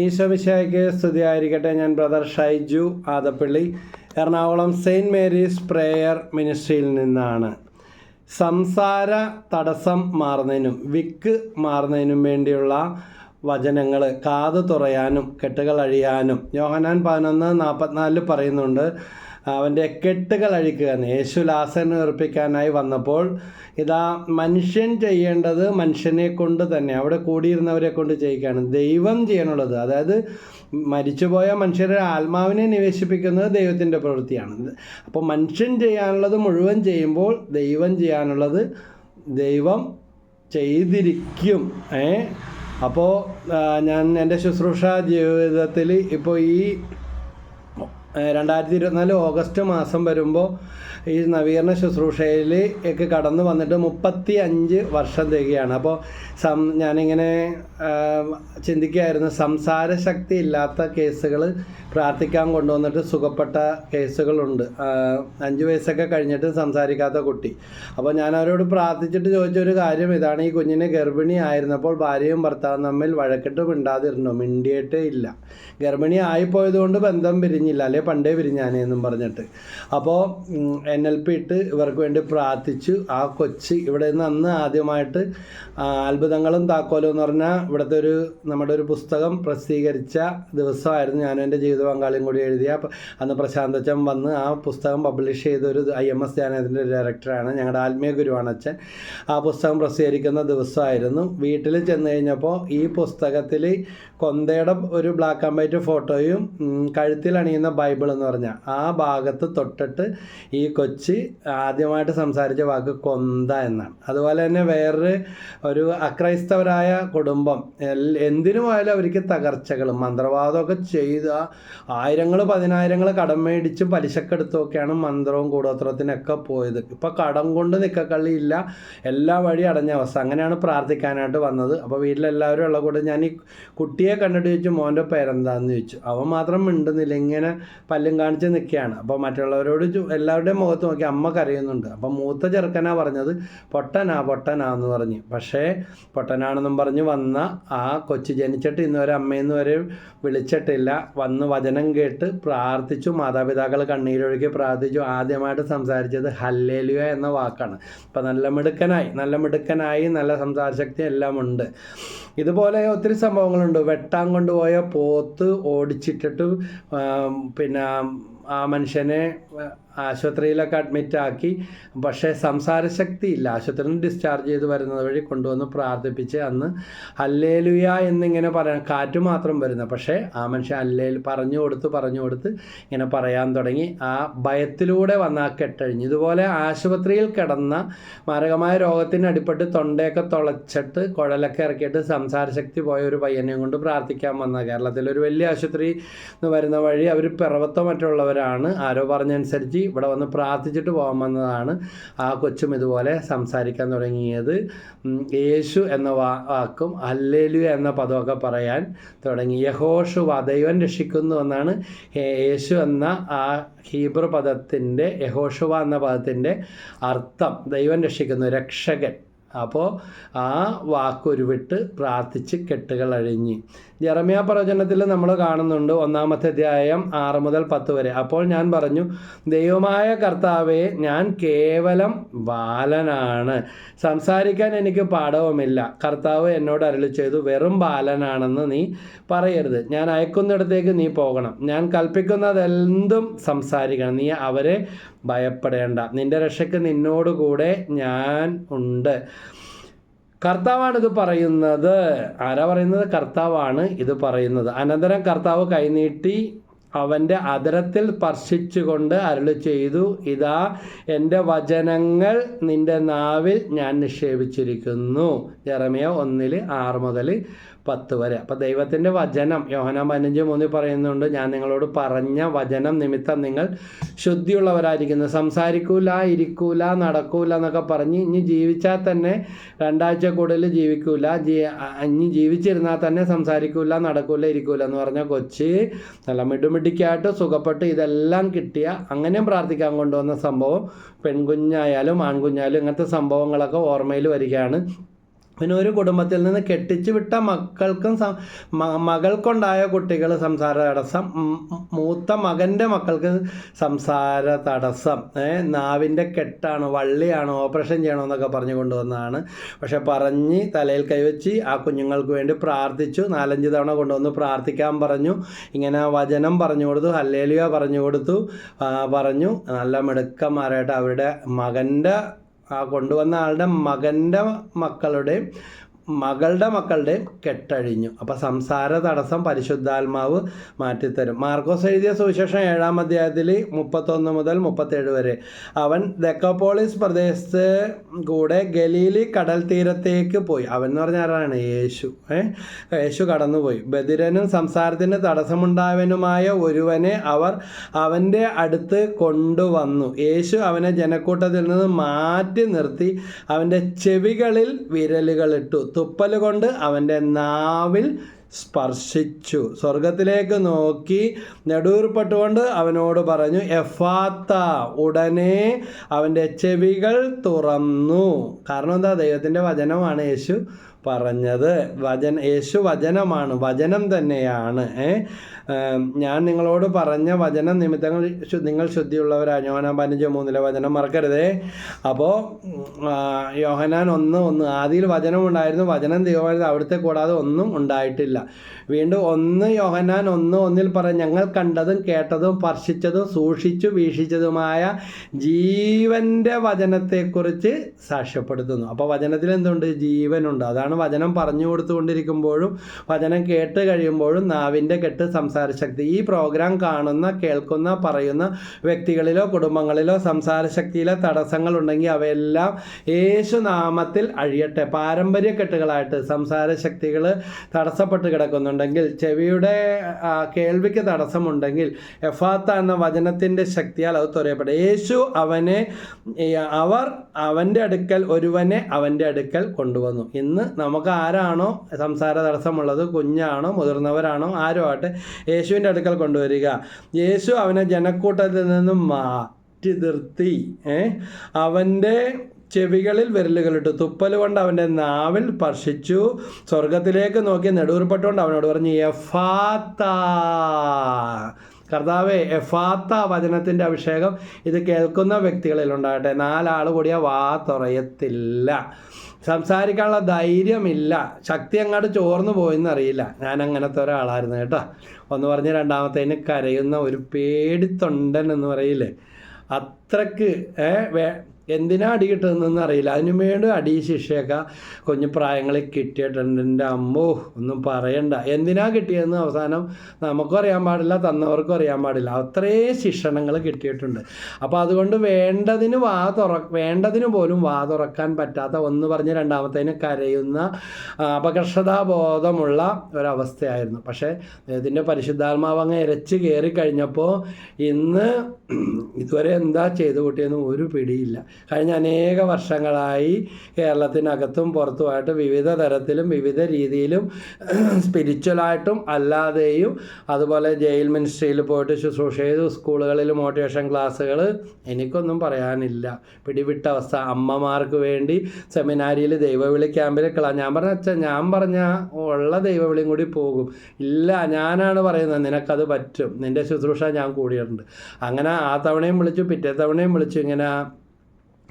ഈശോമിശായ്ക്ക് സ്തുതിയായിരിക്കട്ടെ. ഞാൻ brother Shaiju Adappally. Ernakulam saint Mary's prayer മിനിസ്ട്രിയിൽ നിന്നാണ്. സംസാര തടസ്സം മാറുന്നതിനും വിക്ക് മാറുന്നതിനും വേണ്ടിയുള്ള വചനങ്ങൾ കാത് തുറയാനും കെട്ടുകൾ അഴിയാനും. യോഹനാൻ പതിനൊന്ന് നാൽപ്പത്തിനാലിൽ പറയുന്നുണ്ട് അവന്റെ കെട്ടുകൾ അഴിക്കുക. എന്ന് യേശു ലാസനെ ഉറപ്പിക്കാനായി വന്നപ്പോൾ ഇതാ മനുഷ്യൻ ചെയ്യേണ്ടത് മനുഷ്യനെ കൊണ്ട് തന്നെ അവിടെ കൂടിയിരുന്നവരെ കൊണ്ട് ചെയ്യിക്കുകയാണ്. ദൈവം ചെയ്യാനുള്ളത് അതായത് മരിച്ചുപോയ മനുഷ്യരുടെ ആത്മാവിനെ നിവേശിപ്പിക്കുന്നത് ദൈവത്തിന്റെ പ്രവൃത്തിയാണ്. അപ്പോൾ മനുഷ്യൻ ചെയ്യാനുള്ളത് മുഴുവൻ ചെയ്യുമ്പോൾ ദൈവം ചെയ്യാനുള്ളത് ദൈവം ചെയ്തിരിക്കും. ഏ? അപ്പോൾ ഞാൻ എന്റെ ശുശ്രൂഷ ജീവിതത്തിൽ ഇപ്പോൾ ഈ രണ്ടായിരത്തി ഇരുപത്തിനാല് ഓഗസ്റ്റ് മാസം വരുമ്പോൾ ഈ നവീകരണ ശുശ്രൂഷയിൽ ഒക്കെ കടന്നു വന്നിട്ട് മുപ്പത്തി അഞ്ച് വർഷം തികയാണ്. അപ്പോൾ സം ഞാനിങ്ങനെ ചിന്തിക്കുകയായിരുന്നു. സംസാര ശക്തി ഇല്ലാത്ത കേസുകൾ പ്രാർത്ഥിക്കാൻ കൊണ്ടുവന്നിട്ട് സുഖപ്പെട്ട കേസുകളുണ്ട്. അഞ്ച് വയസ്സൊക്കെ കഴിഞ്ഞിട്ട് സംസാരിക്കാത്ത കുട്ടി. അപ്പോൾ ഞാൻ അവരോട് പ്രാർത്ഥിച്ചിട്ട് ചോദിച്ച ഒരു കാര്യം. ഇതാണ് ഈ കുഞ്ഞിനെ ഗർഭിണി ആയിരുന്നപ്പോൾ ഭാര്യയും ഭർത്താവും തമ്മിൽ വഴക്കിട്ട് മിണ്ടാതിരുന്നു. മിണ്ടിയിട്ടേ ഇല്ല. ഗർഭിണി ആയിപ്പോയതുകൊണ്ട് ബന്ധം പിരിഞ്ഞില്ല. അല്ലെ? പണ്ടേ പിരിഞ്ഞാനേ എന്നും പറഞ്ഞിട്ട്. അപ്പോൾ എൻ എൽ പി ഇട്ട് ഇവർക്ക് വേണ്ടി പ്രാർത്ഥിച്ചു. ആ കൊച്ച് ഇവിടെ നിന്ന് അന്ന് ആദ്യമായിട്ട് അത്ഭുതങ്ങളും താക്കോലും എന്ന് പറഞ്ഞാൽ ഇവിടുത്തെ ഒരു നമ്മുടെ ഒരു പുസ്തകം പ്രസിദ്ധീകരിച്ച ദിവസമായിരുന്നു ഞാനും എന്റെ ജീവിത പങ്കാളിയും കൂടി എഴുതിയ. അന്ന് പ്രശാന്തച്ചൻ വന്ന് ആ പുസ്തകം പബ്ലിഷ് ചെയ്ത ഒരു ഐ എം എസ് ധ്യാനത്തിന്റെ ഒരു ഡയറക്ടറാണ് ഞങ്ങളുടെ ആത്മീയ ഗുരുവാണ് അച്ഛൻ. ആ പുസ്തകം പ്രസിദ്ധീകരിക്കുന്ന ദിവസമായിരുന്നു. വീട്ടിൽ ചെന്ന് കഴിഞ്ഞപ്പോൾ ഈ പുസ്തകത്തിൽ കൊന്തയുടെ ഒരു ബ്ലാക്ക് ആൻഡ് വൈറ്റ് ഫോട്ടോയും കഴുത്തിൽ അണിയുന്ന ബൈബിൾ എന്ന് പറഞ്ഞാൽ ആ ഭാഗത്ത് തൊട്ടിട്ട് ഈ കൊച്ച് ആദ്യമായിട്ട് സംസാരിച്ച വാക്ക് കൊന്ത എന്നാണ്. അതുപോലെ തന്നെ വേറൊരു ഒരു അക്രൈസ്തവരായ കുടുംബം. എന്തിനുമായാലും അവർക്ക് തകർച്ചകൾ മന്ത്രവാദമൊക്കെ ചെയ്ത ആയിരങ്ങൾ പതിനായിരങ്ങൾ കടം മേടിച്ച് പലിശക്കെടുത്തൊക്കെയാണ് മന്ത്രവും കൂടോത്രത്തിനൊക്കെ പോയത്. ഇപ്പോൾ കടം കൊണ്ട് നിൽക്കക്കള്ളിയില്ല എല്ലാ വഴി അടഞ്ഞ അവസ്ഥ. അങ്ങനെയാണ് പ്രാർത്ഥിക്കാനായിട്ട് വന്നത്. അപ്പോൾ വീട്ടിലെല്ലാവരും ഉള്ള കൂടെ ഞാൻ ഈ കുട്ടിയെ കണ്ടിട്ട് ചോദിച്ചു മോന്റെ പേരെന്താന്ന്? ചോദിച്ചു. അവൻ മാത്രം മിണ്ടുന്നില്ല ഇങ്ങനെ പല്ലും കാണിച്ച് നിൽക്കുകയാണ്. അപ്പോൾ മറ്റുള്ളവരോട് എല്ലാവരുടെയും മുഖത്ത് നോക്കി അമ്മ കരയുന്നുണ്ട്. അപ്പം മൂത്ത ചെറുക്കനാ പറഞ്ഞത് പൊട്ടനാ പൊട്ടനാ എന്ന് പറഞ്ഞ്. പക്ഷേ പൊട്ടനാണെന്നും പറഞ്ഞ് വന്ന ആ കൊച്ചു ജനിച്ചിട്ട് ഇന്നുവരെ അമ്മയെന്ന് വരെ വിളിച്ചിട്ടില്ല. വന്ന് വചനം കേട്ട് പ്രാർത്ഥിച്ചു. മാതാപിതാക്കൾ കണ്ണീരൊഴുകി പ്രാർത്ഥിച്ചു. ആദ്യമായിട്ട് സംസാരിച്ചത് ഹല്ലേലിയ എന്ന വാക്കാണ്. അപ്പം നല്ല മിടുക്കനായി നല്ല മിടുക്കനായി നല്ല സംസാരശക്തി എല്ലാം ഉണ്ട്. ഇതുപോലെ ഒത്തിരി സംഭവങ്ങളുണ്ട്. വെട്ടാൻ കൊണ്ടുപോയ പോത്ത് ഓടിച്ചിട്ടിട്ട് പിന്നെ ആ മനുഷ്യനെ ആശുപത്രിയിലൊക്കെ അഡ്മിറ്റാക്കി പക്ഷേ സംസാരശക്തിയില്ല. ആശുപത്രിയിൽ നിന്ന് ഡിസ്ചാർജ് ചെയ്ത് വരുന്നത് വഴി കൊണ്ടുവന്ന് പ്രാർത്ഥിപ്പിച്ച് അന്ന് അല്ലേലുയ എന്നിങ്ങനെ പറയാൻ കാറ്റ് മാത്രം വരുന്ന. പക്ഷേ ആ മനുഷ്യൻ അല്ലേൽ പറഞ്ഞു കൊടുത്ത് പറഞ്ഞു കൊടുത്ത് ഇങ്ങനെ പറയാൻ തുടങ്ങി. ആ ഭയത്തിലൂടെ വന്ന ആ കെട്ടഴിഞ്ഞ്. ഇതുപോലെ ആശുപത്രിയിൽ കിടന്ന മാരകമായ രോഗത്തിന് അടിപ്പെട്ട് തൊണ്ടയൊക്കെ തുളച്ചിട്ട് കുഴലൊക്കെ ഇറക്കിയിട്ട് സംസാരശക്തി പോയ ഒരു പയ്യനെയും കൊണ്ട് പ്രാർത്ഥിക്കാൻ വന്ന കേരളത്തിലൊരു വലിയ ആശുപത്രി വരുന്ന വഴി അവർ പിറവത്തോ മറ്റുള്ളവരാണ്. ആരോ പറഞ്ഞനുസരിച്ച് ഇവിടെ വന്ന് പ്രാർത്ഥിച്ചിട്ട് പോകാൻ വന്നതാണ്. ആ കൊച്ചും ഇതുപോലെ സംസാരിക്കാൻ തുടങ്ങിയത്. യേശു എന്ന വാക്കും അല്ലേലു എന്ന പദമൊക്കെ പറയാൻ തുടങ്ങി. യഹോഷുവ ദൈവം രക്ഷിക്കുന്നു എന്നാണ് യേശു എന്ന ആ ഹീബ്രു പദത്തിന്റെ യഹോഷുവ എന്ന പദത്തിന്റെ അർത്ഥം. ദൈവം രക്ഷിക്കുന്നു രക്ഷകൻ. അപ്പോൾ ആ വാക്കുരുവിട്ട് പ്രാർത്ഥിച്ച് കെട്ടുകൾ അഴിഞ്ഞ്. ജെറമിയ പ്രവചനത്തിൽ നമ്മൾ കാണുന്നുണ്ട് ഒന്നാമത്തെ അധ്യായം ആറ് മുതൽ പത്ത് വരെ. അപ്പോൾ ഞാൻ പറഞ്ഞു ദൈവമായ കർത്താവെ ഞാൻ കേവലം ബാലനാണ്. സംസാരിക്കാൻ എനിക്ക് പാഠവുമില്ല. കർത്താവ് എന്നോട് അരളി ചെയ്തു വെറും ബാലനാണെന്ന് നീ പറയരുത്. ഞാൻ അയക്കുന്നിടത്തേക്ക് നീ പോകണം. ഞാൻ കൽപ്പിക്കുന്നതെന്തും സംസാരിക്കണം. നീ അവരെ ഭയപ്പെടേണ്ട. നിന്റെ രക്ഷയ്ക്ക് നിന്നോടുകൂടെ ഞാൻ ഉണ്ട്. കർത്താവാണ് ഇത് പറയുന്നത്. ആരാ പറയുന്നത്? കർത്താവാണ് ഇത് പറയുന്നത്. അനന്തരം കർത്താവ് കൈനീട്ടി അവന്റെ അതരത്തിൽ സ്പർശിച്ചുകൊണ്ട് അരുളി ചെയ്തു ഇതാ എന്റെ വചനങ്ങൾ നിന്റെ നാവിൽ ഞാൻ നിക്ഷേപിച്ചിരിക്കുന്നു. ജെറമിയ ഒന്നിൽ ആറ് മുതൽ പത്ത് വരെ. അപ്പോൾ ദൈവത്തിന്റെ വചനം യോഹന പതിനഞ്ച് മൂന്നിൽ പറയുന്നുണ്ട് ഞാൻ നിങ്ങളോട് പറഞ്ഞ വചനം നിമിത്തം നിങ്ങൾ ശുദ്ധിയുള്ളവരായിരിക്കുന്നു. സംസാരിക്കൂല ഇരിക്കൂല നടക്കൂല എന്നൊക്കെ പറഞ്ഞ് ഇനി ജീവിച്ചാൽ തന്നെ രണ്ടാഴ്ച കൂടുതൽ ജീവിക്കൂല. ഇനി ജീവിച്ചിരുന്നാൽ തന്നെ സംസാരിക്കൂല നടക്കൂല ഇരിക്കൂല എന്ന് പറഞ്ഞ കൊച്ചി നല്ല മിടുമിടിക്കായിട്ട് സുഖപ്പെട്ട് ഇതെല്ലാം കിട്ടിയ അങ്ങനെയും പ്രാർത്ഥിക്കാൻ കൊണ്ടുവന്ന സംഭവം പെൺകുഞ്ഞായാലും ആൺകുഞ്ഞായാലും ഇങ്ങനത്തെ സംഭവങ്ങളൊക്കെ ഓർമ്മയിൽ വരികയാണ്. പിന്നെ ഒരു കുടുംബത്തിൽ നിന്ന് കെട്ടിച്ചു വിട്ട മക്കൾക്കും മകൾക്കുണ്ടായ കുട്ടികൾ സംസാര തടസ്സം മൂത്ത മകന്റെ മക്കൾക്ക് സംസാര തടസ്സം നാവിന്റെ കെട്ടാണ് വള്ളിയാണ് ഓപ്പറേഷൻ ചെയ്യണമെന്നൊക്കെ പറഞ്ഞു കൊണ്ടുവന്നതാണ്. പക്ഷെ പറഞ്ഞ് തലയിൽ കൈവച്ച് ആ കുഞ്ഞുങ്ങൾക്ക് വേണ്ടി പ്രാർത്ഥിച്ചു. നാലഞ്ച് തവണ കൊണ്ടുവന്ന് പ്രാർത്ഥിക്കാൻ പറഞ്ഞു. ഇങ്ങനെ വചനം പറഞ്ഞു കൊടുത്തു ഹല്ലേലിയ പറഞ്ഞു കൊടുത്തു പറഞ്ഞു. നല്ല മിടുക്കന്മാരായിട്ട് അവരുടെ മകന്റെ ആ കൊണ്ടുവന്ന ആളുടെ മകന്റെ മക്കളുടെയും മകളുടെ മക്കളുടെ കെട്ടഴിഞ്ഞു. അപ്പം സംസാര തടസ്സം പരിശുദ്ധാത്മാവ് മാറ്റിത്തരും. മാർക്കോസ് എഴുതിയ സുവിശേഷം ഏഴാം അധ്യായത്തിൽ മുപ്പത്തൊന്ന് മുതൽ മുപ്പത്തേഴ് വരെ. അവൻ ദക്കോപോളിസ് പ്രദേശത്ത് കൂടെ ഗലീലി കടൽ തീരത്തേക്ക് പോയി. അവൻ എന്ന് പറഞ്ഞ ആരാണ്? യേശു. യേശു കടന്നുപോയി. ബദിരനും സംസാരത്തിന് തടസ്സമുണ്ടായവനുമായ ഒരുവനെ അവർ അവന്റെ അടുത്ത് കൊണ്ടുവന്നു. യേശു അവനെ ജനക്കൂട്ടത്തിൽ നിന്ന് മാറ്റി നിർത്തി. അവന്റെ ചെവികളിൽ വിരലുകളിട്ടു തുപ്പൽ കൊണ്ട് അവന്റെ നാവിൽ സ്പർശിച്ചു. സ്വർഗത്തിലേക്ക് നോക്കി നെടൂർപ്പെട്ടുകൊണ്ട് അവനോട് പറഞ്ഞു എഫാത്ത ഉടനെ അവന്റെ ചെവികൾ തുറന്നു. കാരണം എന്താ? ദൈവത്തിന്റെ വചനമാണ് യേശു പറഞ്ഞത്. വചന യേശു വചനമാണ് വചനം തന്നെയാണ്. ഞാൻ നിങ്ങളോട് പറഞ്ഞ വചന നിമിത്തങ്ങൾ നിങ്ങൾ ശുദ്ധിയുള്ളവരാണ് യോഹനാൻ പതിനഞ്ച് മൂന്നിലെ വചനം മറക്കരുതേ. അപ്പോൾ യോഹനാൻ ഒന്ന് ഒന്ന് ആദ്യയിൽ വചനം ഉണ്ടായിരുന്നു. വചനം ദൈവമായിരുന്നു അവിടുത്തെ കൂടാതെ ഒന്നും ഉണ്ടായിട്ടില്ല. വീണ്ടും ഒന്ന് യോഹനാൻ ഒന്ന് ഒന്നിൽ പറയും ഞങ്ങൾ കണ്ടതും കേട്ടതും സ്പർശിച്ചതും സൂക്ഷിച്ചു വീക്ഷിച്ചതുമായ ജീവന്റെ വചനത്തെക്കുറിച്ച് സാക്ഷ്യപ്പെടുത്തുന്നു. അപ്പോൾ വചനത്തിൽ എന്തുണ്ട്? ജീവനുണ്ട്. അതാണ് വചനം പറഞ്ഞു കൊടുത്തുകൊണ്ടിരിക്കുമ്പോഴും വചനം കേട്ട് കഴിയുമ്പോഴും നാവിന്റെ കെട്ട് സംസാര ശക്തി ഈ പ്രോഗ്രാം കാണുന്ന കേൾക്കുന്ന പറയുന്ന വ്യക്തികളിലോ കുടുംബങ്ങളിലോ സംസാര ശക്തിയിലെ തടസ്സങ്ങൾ ഉണ്ടെങ്കിൽ അവയെല്ലാം യേശുനാമത്തിൽ അഴിയട്ടെ. പാരമ്പര്യ കെട്ടുകളായിട്ട് സംസാര ശക്തികൾ തടസ്സപ്പെട്ട് കിടക്കുന്നുണ്ടെങ്കിൽ ചെവിയുടെ കേൾവിക്ക് തടസ്സമുണ്ടെങ്കിൽ എഫാത്ത എന്ന വചനത്തിന്റെ ശക്തിയാൽ അത് തുറയപ്പെടും. യേശു അവനെ അവർ അവന്റെ അടുക്കൽ ഒരുവനെ അവന്റെ അടുക്കൽ കൊണ്ടുവന്നു. ഇന്ന് നമുക്ക് ആരാണോ സംസാര തടസ്സമുള്ളത്? കുഞ്ഞാണോ? മുതിർന്നവരാണോ? ആരോ ആട്ടെ യേശുവിന്റെ അടുക്കൽ കൊണ്ടുവരിക. യേശു അവനെ ജനക്കൂട്ടത്തിൽ നിന്നും മാറ്റി നിർത്തി. അവന്റെ ചെവികളിൽ വിരലുകളിട്ടു തുപ്പൽ കൊണ്ട് അവന്റെ നാവിൽ സ്പർശിച്ചു. സ്വർഗത്തിലേക്ക് നോക്കി നെടുവർപ്പെട്ടുകൊണ്ട് അവനോട് പറഞ്ഞു എഫാത്ത. കർത്താവെ എഫാത്ത വചനത്തിന്റെ അഭിഷേകം ഇത് കേൾക്കുന്ന വ്യക്തികളിൽ ഉണ്ടാകട്ടെ. നാലാൾ കൂടിയ വാ തുറയത്തില്ല. സംസാരിക്കാനുള്ള ധൈര്യമില്ല. ശക്തി അങ്ങോട്ട് ചോർന്നു പോയെന്നറിയില്ല ഞാൻ അങ്ങനത്തെ ഒരാളായിരുന്നു കേട്ടോ. ഒന്ന് പറഞ്ഞ് രണ്ടാമത്തേന് കരയുന്ന ഒരു പേടിത്തൊണ്ടൻ എന്ന് പറയില്ലേ? അത്രയ്ക്ക് എന്തിനാ അടി കിട്ടുന്നതെന്ന് അറിയില്ല. അതിനു വേണ്ടി അടി ശിക്ഷയൊക്കെ കുഞ്ഞു പ്രായങ്ങളിൽ കിട്ടിയിട്ടുണ്ട്. എന്റെ അമ്മോ ഒന്നും പറയണ്ട. എന്തിനാ കിട്ടിയതെന്ന് അവസാനം നമുക്കും അറിയാൻ പാടില്ല തന്നവർക്കും അറിയാൻ പാടില്ല. അത്രയും ശിക്ഷണങ്ങൾ കിട്ടിയിട്ടുണ്ട്. അപ്പോൾ അതുകൊണ്ട് വേണ്ടതിന് വാ തുറ വേണ്ടതിന് പോലും വാ തുറക്കാൻ പറ്റാത്ത ഒന്ന് പറഞ്ഞ് രണ്ടാമത്തേന് കരയുന്ന അപകർഷതാബോധമുള്ള ഒരവസ്ഥയായിരുന്നു. പക്ഷേ ഇതിന്റെ പരിശുദ്ധാത്മാവ് അങ്ങ് ഇരച്ച് കയറി കഴിഞ്ഞപ്പോൾ ഇന്ന് ഇതുവരെ എന്താ ചെയ്തു കൂട്ടിയെന്ന് ഒരു പിടിയില്ല. കഴിഞ്ഞ അനേക വർഷങ്ങളായി കേരളത്തിനകത്തും പുറത്തുമായിട്ട് വിവിധ തരത്തിലും വിവിധ രീതിയിലും സ്പിരിച്വലായിട്ടും അല്ലാതെയും അതുപോലെ ജയിൽ മിനിസ്ട്രിയിൽ പോയിട്ട് ശുശ്രൂഷ ചെയ്തു സ്കൂളുകളിൽ മോട്ടിവേഷൻ ക്ലാസ്സുകൾ എനിക്കൊന്നും പറയാനില്ല. പിടിവിട്ട അവസ്ഥ. അമ്മമാർക്ക് വേണ്ടി സെമിനാരിയിൽ ദൈവവിളി ക്യാമ്പിൽ ക്ലാ ഞാൻ പറഞ്ഞ അച്ഛൻ ഞാൻ പറഞ്ഞ ഉള്ള ദൈവവിളിയും കൂടി പോകും. ഇല്ല ഞാനാണ് പറയുന്നത്. നിനക്കത് പറ്റും. നിന്റെ ശുശ്രൂഷ ഞാൻ കൂടിയിട്ടുണ്ട്. അങ്ങനെ ആ തവണയും വിളിച്ചു പിറ്റേ തവണയും വിളിച്ചു ഇങ്ങനെ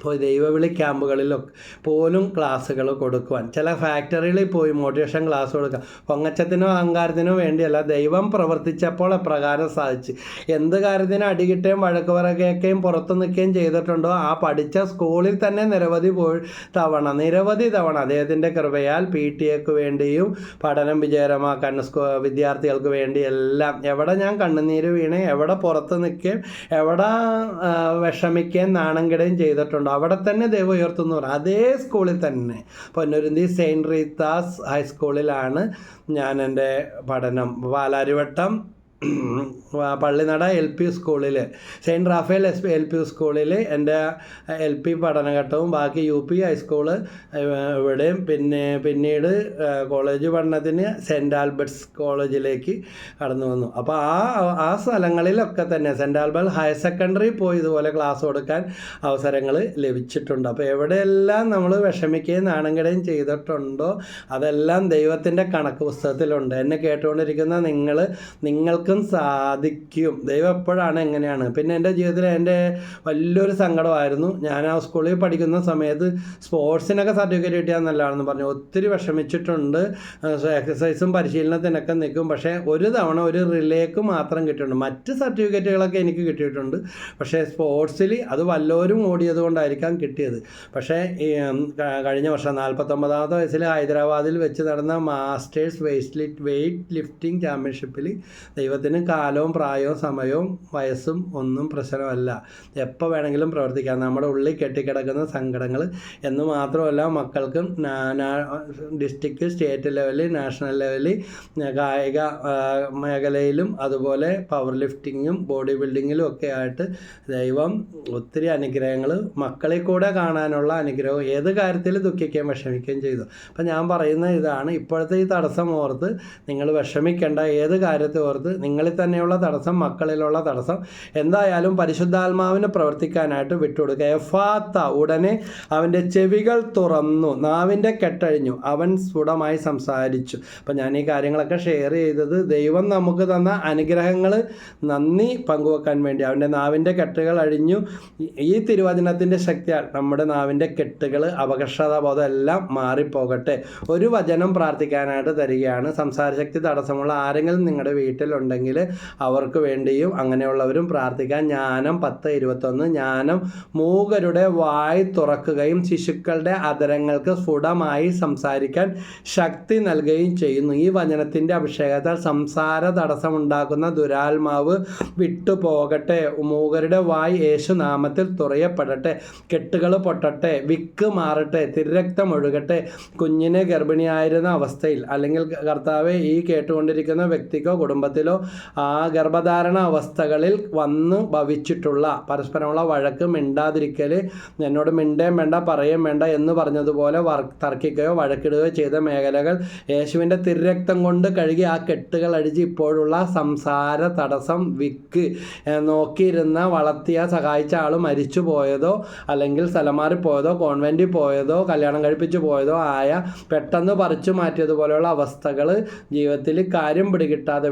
പോയി ദൈവവിളി ക്യാമ്പുകളിലൊക്കെ പോലും ക്ലാസ്സുകൾ കൊടുക്കുവാൻ. ചില ഫാക്ടറികളിൽ പോയി മോട്ടിവേഷൻ ക്ലാസ് കൊടുക്കുക പൊങ്ങച്ചത്തിനോ അഹങ്കാരത്തിനോ വേണ്ടിയല്ല ദൈവം പ്രവർത്തിച്ചപ്പോൾ എപ്രകാരം സാധിച്ചു. എന്ത് കാര്യത്തിന് അടികിട്ടുകയും വഴക്ക് പറയുകയും പുറത്തു നിൽക്കുകയും ചെയ്തിട്ടുണ്ടോ? ആ പഠിച്ച സ്കൂളിൽ തന്നെ നിരവധി പോ തവണ നിരവധി തവണ അദ്ദേഹത്തിന്റെ കൃപയാൽ പി ടി എക്ക് വേണ്ടിയും പഠനം വിജയകരമാക്കാൻ സ്കൂ വിദ്യാർത്ഥികൾക്ക് വേണ്ടി എല്ലാം എവിടെ ഞാൻ കണ്ണുനീര് വീണേ എവിടെ പുറത്ത് നിൽക്കുകയും എവിടെ വിഷമിക്കുകയും നാണം കിടുകയും ചെയ്തിട്ടുണ്ടോ? അവിടെ തന്നെ ദൈവം ഉയർത്തുന്നു അതേ സ്കൂളിൽ തന്നെ. പൊന്നുരുന്തി സെയിന്റ് റീത്താസ് ഹൈസ്കൂളിലാണ് ഞാൻ എന്റെ പഠനം. പാലാരിവട്ടം പള്ളിനട എൽ പി സ്കൂളിൽ saint Raphael S L P സ്കൂളിൽ എന്റെ എൽ പി പഠനഘട്ടവും ബാക്കി യു പി ഹൈസ്കൂൾ ഇവിടെയും പിന്നെ പിന്നീട് കോളേജ് പഠനത്തിന് സെന്റ് ആൽബർട്ട്സ് കോളേജിലേക്ക് കടന്നു വന്നു. അപ്പോൾ ആ ആ സ്ഥലങ്ങളിലൊക്കെ തന്നെ സെന്റ് ആൽബർട്ട് ഹയർ സെക്കൻഡറി പോയി ഇതുപോലെ ക്ലാസ് കൊടുക്കാൻ അവസരങ്ങൾ ലഭിച്ചിട്ടുണ്ട്. അപ്പോൾ എവിടെയെല്ലാം നമ്മൾ വിഷമിക്കുകയും നാണംകിടയും ചെയ്തിട്ടുണ്ടോ അതെല്ലാം ദൈവത്തിന്റെ കണക്ക് പുസ്തകത്തിലുണ്ട്. എന്നെ കേട്ടുകൊണ്ടിരിക്കുന്ന നിങ്ങൾ നിങ്ങൾക്കും സാധിക്കും. ദൈവം എപ്പോഴാണ് എങ്ങനെയാണ്? പിന്നെ എന്റെ ജീവിതത്തിൽ എന്റെ വലിയൊരു സങ്കടമായിരുന്നു. ഞാൻ ആ സ്കൂളിൽ പഠിക്കുന്ന സമയത്ത് സ്പോർട്സിനൊക്കെ സർട്ടിഫിക്കറ്റ് കിട്ടിയാൽ നല്ലതാണെന്ന് പറഞ്ഞു. ഒത്തിരി വിഷമിച്ചിട്ടുണ്ട്. എക്സസൈസും പരിശീലനത്തിനൊക്കെ നിൽക്കും. പക്ഷേ ഒരു തവണ ഒരു റിലേക്ക് മാത്രം കിട്ടിയിട്ടുണ്ട്. മറ്റ് സർട്ടിഫിക്കറ്റുകളൊക്കെ എനിക്ക് കിട്ടിയിട്ടുണ്ട്. പക്ഷേ സ്പോർട്സിൽ അത് വല്ലവരും ഓടിയത് കൊണ്ടായിരിക്കാം കിട്ടിയത്. പക്ഷേ കഴിഞ്ഞ വർഷം നാൽപ്പത്തൊമ്പതാമത്തെ വയസ്സിൽ ഹൈദരാബാദിൽ വെച്ച് നടന്ന മാസ്റ്റേഴ്സ് വെയ്റ്റ് ലിഫ്റ്റിംഗ് ചാമ്പ്യൻഷിപ്പിൽ ദൈവത്തിന് കാലവും പ്രായവും സമയവും വയസ്സും ഒന്നും പ്രശ്നമല്ല. എപ്പോൾ വേണമെങ്കിലും പ്രവർത്തിക്കാം. നമ്മുടെ ഉള്ളിൽ കെട്ടിക്കിടക്കുന്ന സങ്കടങ്ങൾ എന്ന് മാത്രമല്ല മക്കൾക്ക് ഡിസ്ട്രിക്ട് സ്റ്റേറ്റ് ലെവലിൽ നാഷണൽ ലെവലിൽ കായിക മേഖലയിലും അതുപോലെ പവർ ലിഫ്റ്റിങ്ങും ബോഡി ബിൽഡിങ്ങിലും ഒക്കെ ആയിട്ട് ദൈവം ഒത്തിരി അനുഗ്രഹങ്ങൾ മക്കളിൽ കൂടെ കാണാനുള്ള അനുഗ്രഹം ഏത് കാര്യത്തിൽ ദുഃഖിക്കുകയും വിഷമിക്കുകയും ചെയ്തു. അപ്പം ഞാൻ പറയുന്ന ഇതാണ്. ഇപ്പോഴത്തെ ഈ തടസ്സം ഓർത്ത് നിങ്ങൾ വിഷമിക്കേണ്ട. ഏത് കാര്യത്തെ ഓർത്ത് നിങ്ങളിൽ തന്നെയുള്ള തടസ്സം മക്കളിലുള്ള തടസ്സം. എന്തായാലും പരിശുദ്ധാത്മാവിന് പ്രവർത്തിക്കാനായിട്ട് വിട്ടുകൊടുക്കുക. എഫാത്ത ഉടനെ അവന്റെ ചെവികൾ തുറന്നു. നാവിന്റെ കെട്ടഴിഞ്ഞു. അവൻ സ്ഫുടമായി സംസാരിച്ചു. അപ്പം ഞാൻ ഈ കാര്യങ്ങളൊക്കെ ഷെയർ ചെയ്തത് ദൈവം നമുക്ക് തന്ന അനുഗ്രഹങ്ങൾ നന്ദി പങ്കുവെക്കാൻ വേണ്ടി. അവന്റെ നാവിന്റെ കെട്ടുകൾ അഴിഞ്ഞു. ഈ തിരുവചനത്തിന്റെ ശക്തിയാൽ നമ്മുടെ നാവിന്റെ കെട്ടുകൾ അപകർഷതാബോധം എല്ലാം മാറിപ്പോകട്ടെ. ഒരു വചനം പ്രാർത്ഥിക്കാനായിട്ട് തരികയാണ്. സംസാരശക്തി തടസ്സമുള്ള ആരെങ്കിലും നിങ്ങളുടെ വീട്ടിലുണ്ടെങ്കിൽ അവർക്ക് വേണ്ടിയും അങ്ങനെയുള്ളവരും പ്രാർത്ഥിക്കാൻ ജ്ഞാനം പത്ത് ഇരുപത്തൊന്ന് ജ്ഞാനം മൂകരുടെ വായ് തുറക്കുകയും ശിശുക്കളുടെ അതരങ്ങൾക്ക് സ്ഫുടമായി സംസാരിക്കാൻ ശക്തി നൽകുകയും ചെയ്യുന്നു. ഈ വചനത്തിന്റെ അഭിഷേകത്താൽ സംസാര തടസ്സമുണ്ടാക്കുന്ന ദുരാത്മാവ് വിട്ടുപോകട്ടെ. മൂകരുടെ വായ് യേശുനാമത്തിൽ തുറയപ്പെടട്ടെ. കെട്ടുകൾ പൊട്ടട്ടെ. വിക്ക് മാറട്ടെ. തിരക്തം ഒഴുകട്ടെ. കുഞ്ഞിനെ ഗർഭിണിയായിരുന്ന അവസ്ഥയിൽ അല്ലെങ്കിൽ കർത്താവ് ഈ കേട്ടുകൊണ്ടിരിക്കുന്ന വ്യക്തിക്കോ കുടുംബത്തിലോ ആ ഗർഭധാരണ അവസ്ഥകളിൽ വന്ന് ഭവിച്ചിട്ടുള്ള പരസ്പരമുള്ള വഴക്ക് മിണ്ടാതിരിക്കൽ എന്നോട് മിണ്ടേം വേണ്ട പറയുകയും വേണ്ട എന്ന് പറഞ്ഞതുപോലെ വർ തർക്കിക്കുകയോ വഴക്കിടുകയോ ചെയ്ത മേഖലകൾ യേശുവിന്റെ തിരരക്തം കൊണ്ട് കഴുകി ആ കെട്ടുകൾ അടിച്ച് ഇപ്പോഴുള്ള സംസാര തടസ്സം വിക്ക്. നോക്കിയിരുന്ന വളർത്തിയ സഹായിച്ച ആൾ മരിച്ചു പോയതോ അല്ലെങ്കിൽ സ്ഥലം മാറി പോയതോ കോൺവെന്റിൽ പോയതോ കല്യാണം കഴിപ്പിച്ചു പോയതോ ആയ പെട്ടെന്ന് പറിച്ചു മാറ്റിയതുപോലെയുള്ള അവസ്ഥകൾ ജീവിതത്തിൽ കാര്യം പിടികിട്ടാതെ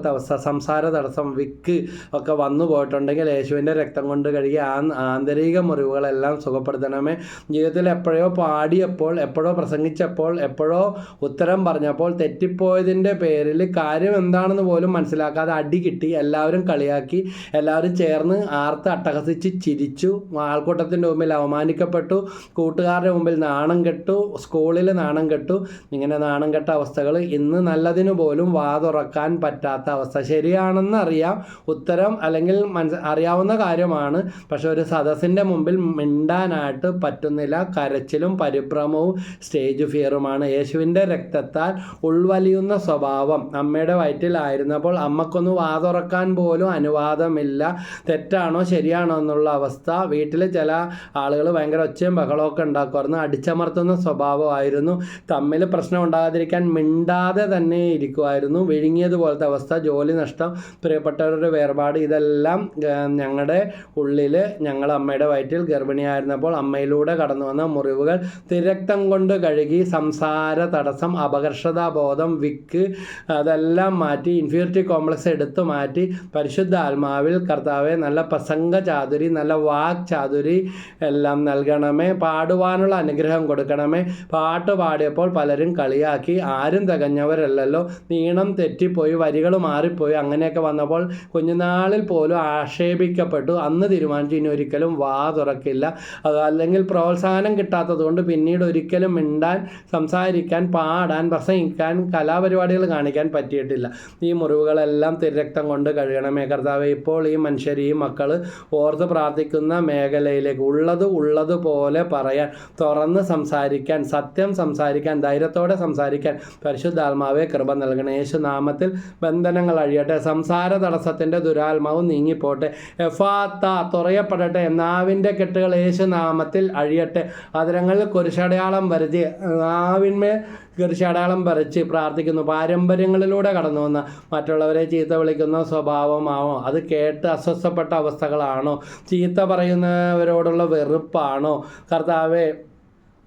വിഴുങ്ങിയതുപോലത്തെ അവസ്ഥ സംസാര തടസ്സം വിക്ക് ഒക്കെ വന്നു പോയിട്ടുണ്ടെങ്കിൽ യേശുവിന്റെ രക്തം കൊണ്ട് കഴുകി ആ ആന്തരിക മുറിവുകളെല്ലാം സുഖപ്പെടുത്തണമേ. ജീവിതത്തിൽ എപ്പോഴോ പാടിയപ്പോൾ എപ്പോഴോ പ്രസംഗിച്ചപ്പോൾ എപ്പോഴോ ഉത്തരം പറഞ്ഞപ്പോൾ തെറ്റിപ്പോയതിന്റെ പേരിൽ കാര്യം എന്താണെന്ന് പോലും മനസ്സിലാക്കാതെ അടി കിട്ടി എല്ലാവരും കളിയാക്കി എല്ലാവരും ചേർന്ന് ആർത്ത് അട്ടഹസിച്ച് ചിരിച്ചു ആൾക്കൂട്ടത്തിന്റെ മുമ്പിൽ അവമാനിക്കപ്പെട്ടു കൂട്ടുകാരുടെ മുമ്പിൽ നാണം കെട്ടു സ്കൂളിൽ നാണം കെട്ടു. ഇങ്ങനെ നാണം കെട്ട അവസ്ഥകൾ ഇന്ന് നല്ലതിനു പോലും വാതുറക്കാൻ പറ്റാത്ത അവസ്ഥ ശരിയാണെന്ന് അറിയാം ഉത്തരം അല്ലെങ്കിൽ മനസ് അറിയാവുന്ന കാര്യമാണ്. പക്ഷെ ഒരു സദസ്സിന്റെ മുമ്പിൽ മിണ്ടാനായിട്ട് പറ്റുന്നില്ല. കരച്ചിലും പരിഭ്രമവും സ്റ്റേജ് ഫിയറുമാണ് യേശുവിന്റെ രക്തത്താൽ ഉൾവലിയുന്ന സ്വഭാവം അമ്മയുടെ വയറ്റിലായിരുന്നപ്പോൾ അമ്മക്കൊന്ന് വാതുറക്കാൻ പോലും അനുവാദമില്ല. തെറ്റാണോ ശരിയാണോ എന്നുള്ള അവസ്ഥ. വീട്ടിൽ ചില ആളുകൾ ഭയങ്കര ഒച്ചയും ബഹളമൊക്കെ ഉണ്ടാക്കുമായിരുന്നു അടിച്ചമർത്തുന്ന സ്വഭാവമായിരുന്നു. തമ്മിൽ പ്രശ്നം ഉണ്ടാകാതിരിക്കാൻ മിണ്ടാതെ തന്നെ ഇരിക്കുമായിരുന്നു. വിഴുങ്ങിയതുപോലത്തെ അവസ്ഥ. ജോലി നഷ്ടം പ്രിയപ്പെട്ടവരുടെ വേർപാട് ഇതെല്ലാം ഞങ്ങളുടെ ഉള്ളിൽ ഞങ്ങൾ അമ്മയുടെ വയറ്റിൽ ഗർഭിണിയായിരുന്നപ്പോൾ അമ്മയിലൂടെ കടന്നു വന്ന മുറിവുകൾ തിരക്തം കൊണ്ട് കഴുകി സംസാര തടസ്സം അപകർഷതാബോധം വിക്ക് അതെല്ലാം മാറ്റി ഇൻഫ്യൂരിറ്റി കോംപ്ലക്സ് എടുത്തു മാറ്റി പരിശുദ്ധ ആത്മാവിൽ കർത്താവെ നല്ല പ്രസംഗ ചാതുരി നല്ല വാക് ചാതുരി എല്ലാം നൽകണമേ. പാടുവാനുള്ള അനുഗ്രഹം കൊടുക്കണമേ. പാട്ട് പാടിയപ്പോൾ പലരും കളിയാക്കി ആരും തികഞ്ഞവരല്ലല്ലോ. നീണം തെറ്റിപ്പോയി വരികൾ മാറിപ്പോയി. അങ്ങനെയൊക്കെ വന്നപ്പോൾ കുഞ്ഞുനാളിൽ പോലും ആക്ഷേപിക്കപ്പെട്ടു. അന്ന് തീരുമാനിച്ചു ഇനി ഒരിക്കലും വാ തുറക്കില്ല. അല്ലെങ്കിൽ പ്രോത്സാഹനം കിട്ടാത്തതുകൊണ്ട് പിന്നീട് ഒരിക്കലും മിണ്ടാൻ സംസാരിക്കാൻ പാടാൻ പ്രസംഗിക്കാൻ കലാപരിപാടികൾ കാണിക്കാൻ പറ്റിയിട്ടില്ല. ഈ മുറിവുകളെല്ലാം തിരക്തം കൊണ്ട് കഴുകണമേ കർത്താവ്. ഇപ്പോൾ ഈ മനുഷ്യർ ഈ മക്കൾ ഓർത്ത് പ്രാർത്ഥിക്കുന്ന മേഖലയിലേക്ക് ഉള്ളത് ഉള്ളതുപോലെ പറയാൻ തുറന്ന് സംസാരിക്കാൻ സത്യം സംസാരിക്കാൻ ധൈര്യത്തോടെ സംസാരിക്കാൻ പരിശുദ്ധാത്മാവെ കൃപ നൽകണം. യേശു നാമത്തിൽ ബന്ധന ബന്ധനങ്ങൾ അഴിയട്ടെ സംസാര തടസ്സത്തിന്റെ ദുരാത്മാവ് നീങ്ങിപ്പോട്ടെ. എഫാത്ത തുറയപ്പെടട്ടെ നാവിന്റെ കെട്ടുകൾ യേശു നാമത്തിൽ അഴിയട്ടെ. അതിരങ്ങളിൽ കുരിശടയാളം വരച്ച് നാവിന്മേൽ കുരിശടയാളം വരച്ച് പ്രാർത്ഥിക്കുന്നു. പാരമ്പര്യങ്ങളിലൂടെ കടന്നു വന്ന മറ്റുള്ളവരെ ചീത്ത വിളിക്കുന്ന സ്വഭാവമാവോ അത് കേട്ട് അസ്വസ്ഥപ്പെട്ട അവസ്ഥകളാണോ? ചീത്ത പറയുന്നവരോടുള്ള വെറുപ്പാണോ? കർത്താവെ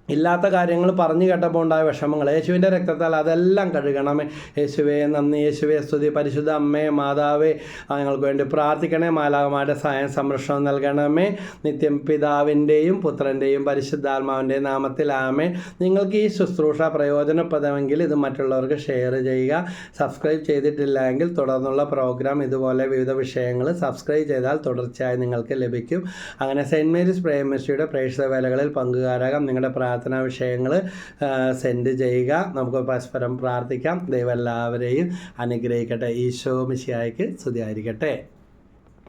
ഇല്ലാത്ത കാര്യങ്ങൾ പറഞ്ഞു കേട്ടപ്പോൾ ഉണ്ടായ വിഷമങ്ങൾ. യേശുവിന്റെ രക്തത്താൽ അതെല്ലാം കഴുകണമേ യേശുവേ നന്ദി. യേശുവേ സ്തുതി. പരിശുദ്ധ അമ്മേ മാതാവേ ഞങ്ങൾക്ക് വേണ്ടി പ്രാർത്ഥിക്കണേ. മാലാകമാരുടെ സഹായം സംരക്ഷണം നൽകണമേ. നിത്യം പിതാവിന്റെയും പുത്രന്റെയും പരിശുദ്ധാത്മാവിന്റെയും നാമത്തിൽ ആമേ നിങ്ങൾക്ക് ഈ ശുശ്രൂഷ പ്രയോജനപ്രദമെങ്കിൽ ഇത് മറ്റുള്ളവർക്ക് ഷെയർ ചെയ്യുക. സബ്സ്ക്രൈബ് ചെയ്തിട്ടില്ലെങ്കിൽ തുടർന്നുള്ള പ്രോഗ്രാം ഇതുപോലെ വിവിധ വിഷയങ്ങൾ സബ്സ്ക്രൈബ് ചെയ്താൽ തുടർച്ചയായി നിങ്ങൾക്ക് ലഭിക്കും. അങ്ങനെ സെന്റ് മേരീസ് പ്രേമശ്രീയുടെ പ്രേക്ഷക വേലകളിൽ പങ്കുകാരാകാം. നിങ്ങളുടെ പ്രാർത്ഥനാ വിഷയങ്ങൾ സെൻഡ് ചെയ്യുക. നമുക്ക് പരസ്പരം പ്രാർത്ഥിക്കാം. ദൈവം എല്ലാവരെയും അനുഗ്രഹിക്കട്ടെ. ഈശോ മിശിയായിക്ക് സ്തുതിയായിരിക്കട്ടെ.